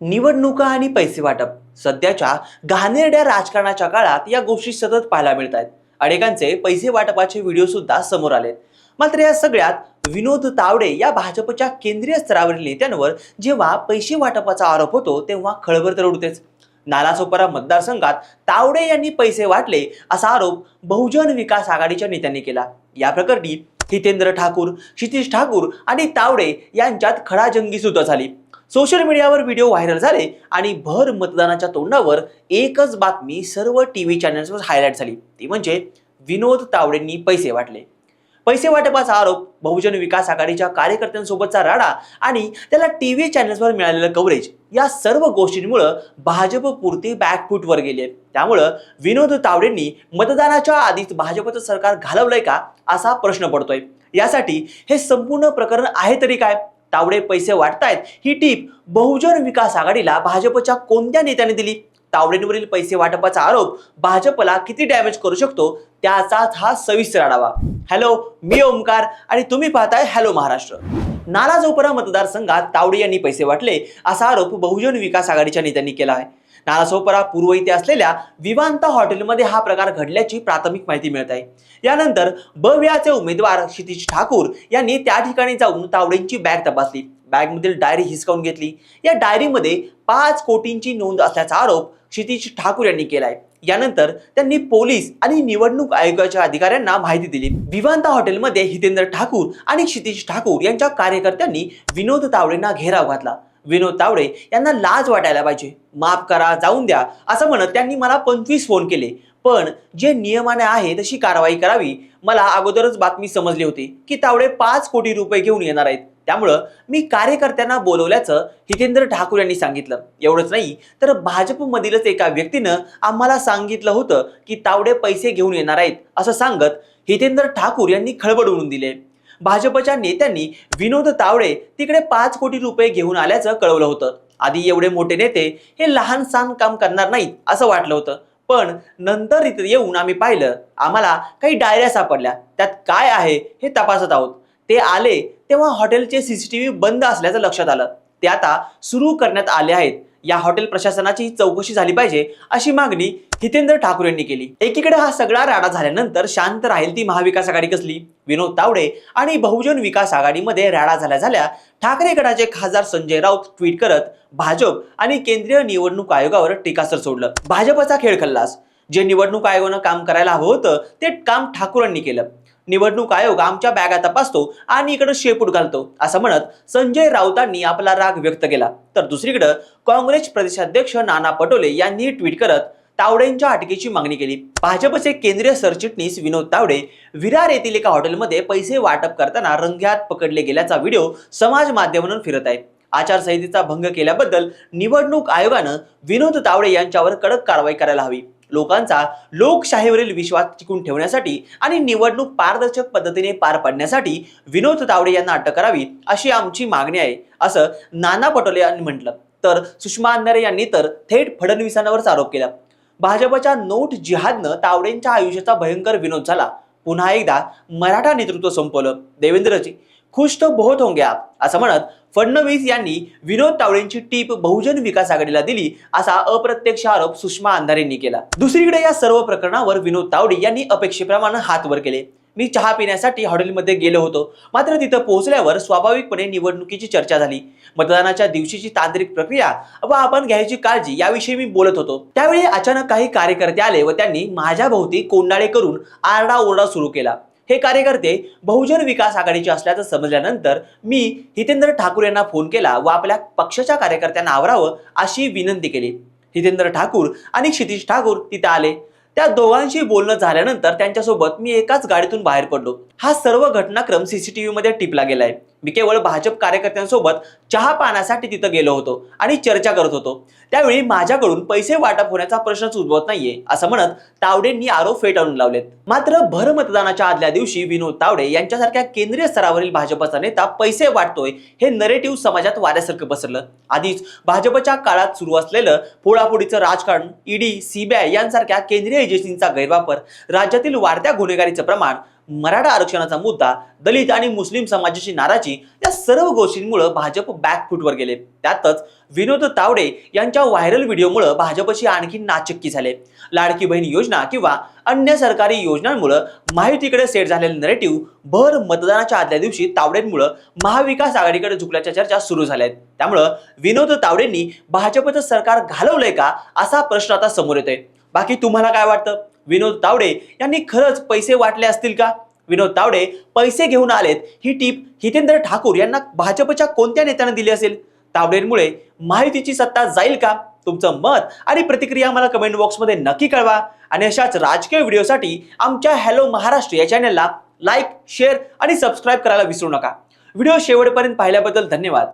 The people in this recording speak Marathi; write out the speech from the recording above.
निवडणुका आणि पैसे वाटप. सध्याच्या घाणेरड्या राजकारणाच्या काळात या गोष्टी सतत पाहायला मिळत आहेत अनेकांचे पैसे वाटपाचे व्हिडिओ सुद्धा समोर आलेत. मात्र या सगळ्यात विनोद तावडे या भाजपच्या केंद्रीय स्तरावरील नेत्यांवर जेव्हा पैसे वाटपाचा आरोप होतो तेव्हा खळबळ तर उडतेच. नालासोपारा मतदारसंघात तावडे यांनी पैसे वाटले असा आरोप बहुजन विकास आघाडीच्या नेत्यांनी केला. या प्रकरणी हितेंद्र ठाकूर क्षितिश ठाकूर आणि तावडे यांच्यात खडाजंगी सुद्धा झाली. सोशल मीडियावर व्हिडिओ व्हायरल झाले आणि भर मतदानाच्या तोंडावर एकच बातमी सर्व टी व्ही चॅनल्सवर हायलाईट झाली. ती म्हणजे विनोद तावडेंनी पैसे वाटले. पैसे वाटपाचा आरोप बहुजन विकास आघाडीच्या कार्यकर्त्यांसोबतचा राडा आणि त्याला टी व्ही चॅनल्सवर मिळालेलं कव्हरेज या सर्व गोष्टींमुळं भाजप पुरती बॅकफूटवर गेले त्यामुळं विनोद तावडेंनी मतदानाच्या आधीच भाजपचं सरकार घालवलंय का असा प्रश्न पडतोय. यासाठी हे संपूर्ण प्रकरण आहे तरी काय? तावडे पैसे वाटतायत ही टीप बहुजन विकास आघाडीला भाजपच्या कोणत्या नेत्याने दिली? तावडेंवरील पैसे वाटपाचा आरोप भाजपला किती डॅमेज करू शकतो? त्याचाच हा सविस्तर आढावा. हॅलो मी ओमकार आणि तुम्ही पाहताय हॅलो महाराष्ट्र. नालाजोपरा मतदारसंघात तावडे यांनी पैसे वाटले असा आरोप बहुजन विकास आघाडीच्या नेत्यांनी केला आहे. नालासोपरा पूर्व इथे असलेल्या विवांता हॉटेलमध्ये हा प्रकार घडल्याची प्राथमिक माहिती मिळत आहे. यानंतर बव्याचे उमेदवार क्षितिज ठाकूर यांनी त्या ठिकाणी जाऊन तावडेंची बॅग तपासली. बॅगमधील डायरी हिसकावून घेतली. या डायरीमध्ये पाच कोटींची नोंद असल्याचा आरोप क्षितिज ठाकूर यांनी केलाय. यानंतर त्यांनी पोलीस आणि निवडणूक आयोगाच्या अधिकाऱ्यांना माहिती दिली. विवांता हॉटेलमध्ये हितेंद्र ठाकूर आणि क्षितिज ठाकूर यांच्या कार्यकर्त्यांनी विनोद तावडेंना घेराव घातला. विनोद तावडे यांना लाज वाटायला पाहिजे. माफ करा जाऊन द्या असं म्हणत त्यांनी मला पंचवीस फोन केले. पण जे नियमाने आहे तशी कारवाई करावी मला अगोदरच बातमी समजली होती की तावडे पाच कोटी रुपये घेऊन येणार आहेत. त्यामुळं मी कार्यकर्त्यांना बोलवल्याचं हितेंद्र ठाकूर यांनी सांगितलं. एवढंच नाही तर भाजपमधीलच एका व्यक्तीनं आम्हाला सांगितलं होतं की तावडे पैसे घेऊन येणार आहेत असं सांगत हितेंद्र ठाकूर यांनी खळबळ उडून दिले. भाजपच्या नेत्यांनी विनोद तावडे तिकडे पाच कोटी रुपये घेऊन आल्याचं कळवलं होतं. आधी एवढे मोठे नेते हे लहान सहान काम करणार नाहीत असं वाटलं होतं. पण नंतर इथे येऊन आम्ही पाहिलं आम्हाला काही डायऱ्या सापडल्या. त्यात काय आहे हे तपासत आहोत. ते आले तेव्हा हॉटेलचे सीसीटीव्ही बंद असल्याचं लक्षात आलं. ते आता सुरू करण्यात आले आहेत. या हॉटेल प्रशासनाची चौकशी झाली पाहिजे अशी मागणी हितेंद्र ठाकूर यांनी केली. एकीकडे हा सगळा राडा झाल्यानंतर शांत राहील ती महाविकास आघाडी कसली? विनोद तावडे आणि बहुजन विकास आघाडीमध्ये राडा झाल्या झाल्या ठाकरे गटाचे खासदार संजय राऊत ट्विट करत भाजप आणि केंद्रीय निवडणूक आयोगावर टीकास्त्र सोडलं. भाजपचा खेळ खल्लास. जे निवडणूक आयोगानं काम करायला हवं होतं ते काम ठाकूरांनी केलं. निवडणूक आयोग आमच्या बॅगा तपासतो आणि इकडे शेपूट घालतो असं म्हणत संजय राऊतांनी आपला राग व्यक्त केला. तर दुसरीकडे काँग्रेस प्रदेशाध्यक्ष नाना पटोले यांनी ट्विट करत तावडेंच्या अटकेची मागणी केली. भाजपचे केंद्रीय सरचिटणीस विनोद तावडे विरार येथील एका हॉटेलमध्ये पैसे वाटप करताना रंग्यात पकडले गेल्याचा व्हिडिओ समाज माध्यमांवर फिरत आहे. आचारसंहितेचा भंग केल्याबद्दल निवडणूक आयोगानं विनोद तावडे यांच्यावर कडक कारवाई करायला हवी. लोकांचा लोकशाहीवरील विश्वास टिकून ठेवण्यासाठी आणि निवडणूक पारदर्शक पद्धतीने पार पाडण्यासाठी विनोद तावडे यांना अटक करावी अशी आमची मागणी आहे असं नाना पटोले यांनी म्हटलं. तर सुषमा अंधारे यांनी तर थेट फडणवीसांवरच आरोप केला. भाजपच्या नोट जिहादनं तावडेंच्या आयुष्याचा भयंकर विनोद झाला. पुन्हा एकदा मराठा नेतृत्व संपवलं. देवेंद्रजी खुश तो बहुत होंगे आप असं म्हणत फडणवीस यांनी विनोद तावडेंची टीप बहुजन विकास आघाडीला दिली असा अप्रत्यक्ष आरोप सुषमा अंधारेंनी केला. दुसरीकडे या सर्व प्रकरणावर विनोद तावडे यांनी अपेक्षेप्रमाणे हात वर केले. मी चहा पिण्यासाठी हॉटेलमध्ये गेलो होतो. मात्र तिथं पोहोचल्यावर स्वाभाविकपणे निवडणुकीची चर्चा झाली. मतदानाच्या दिवशीची तांत्रिक प्रक्रिया व आपण घ्यायची काळजी याविषयी मी बोलत होतो. त्यावेळी अचानक काही कार्यकर्ते आले व त्यांनी माझ्या भोवती कोंडाळे करून आरडाओरडा सुरू केला. हे कार्यकर्ते बहुजन विकास आघाडीचे असल्याचं समजल्यानंतर मी हितेंद्र ठाकूर यांना फोन केला व आपल्या पक्षाच्या कार्यकर्त्यांना आवरावं अशी विनंती केली. हितेंद्र ठाकूर आणि क्षितिश ठाकूर तिथे आले. त्या दोघांशी बोलणं झाल्यानंतर त्यांच्यासोबत मी एकाच गाडीतून बाहेर पडलो. हा सर्व घटनाक्रम सीसीटीव्ही मध्ये टिपला गेलाय. मी केवळ भाजप कार्यकर्त्यांसोबत चहा पाण्यासाठी तिथं गेलो होतो आणि चर्चा करत होतो. त्यावेळी माझ्याकडून पैसे वाटप होण्याचा प्रश्नच उद्भवत नाहीये असं म्हणत तावडेंनी आरोप फेटाळून लावलेत. मात्र भर मतदानाच्या आदल्या दिवशी विनोद तावडे यांच्यासारख्या केंद्रीय स्तरावरील भाजपचा नेता पैसे वाटतोय हे नरेटिव्ह समाजात वाऱ्यासारखं पसरलं. आधीच भाजपच्या काळात सुरू असलेलं फोडाफोडीचं राजकारण ईडी सीबीआय यांसारख्या केंद्रीय एजन्सींचा गैरवापर राज्यातील वाढत्या गुन्हेगारीचं प्रमाण मराठा आरक्षणाचा मुद्दा दलित आणि मुस्लिम समाजाची नाराजी या सर्व गोष्टींमुळे भाजप बॅकफूटवर गेले. त्यातच विनोद तावडे यांच्या व्हायरल व्हिडिओमुळे भाजपची आणखी नाचक्की झाले. लाडकी बहीण योजना किंवा अन्य सरकारी योजनांमुळे महायुतीकडे सेट झालेले नरेटिव्ह भर मतदानाच्या आदल्या दिवशी तावडेंमुळे महाविकास आघाडीकडे झुकल्याच्या चर्चा सुरू झाल्या आहेत त्यामुळं विनोद तावडेंनी भाजपचं सरकार घालवलंय का असा प्रश्न आता समोर येतोय. बाकी तुम्हाला काय वाटतं? विनोद तावडे यांनी खरंच पैसे वाटले असतील का? विनोद तावडे पैसे घेऊन आलेत. ही टीप हितेंद्र ठाकूर यांना भाजपच्या कोणत्या नेत्यानं दिली असेल? तावडेंमुळे माहितीची सत्ता जाईल का? तुमचं मत आणि प्रतिक्रिया मला कमेंट बॉक्समध्ये नक्की कळवा. आणि अशाच राजकीय व्हिडिओसाठी आमच्या हॅलो महाराष्ट्र या चॅनलला लाईक शेअर आणि सबस्क्राईब करायला विसरू नका. व्हिडिओ शेवटपर्यंत पाहिल्याबद्दल धन्यवाद.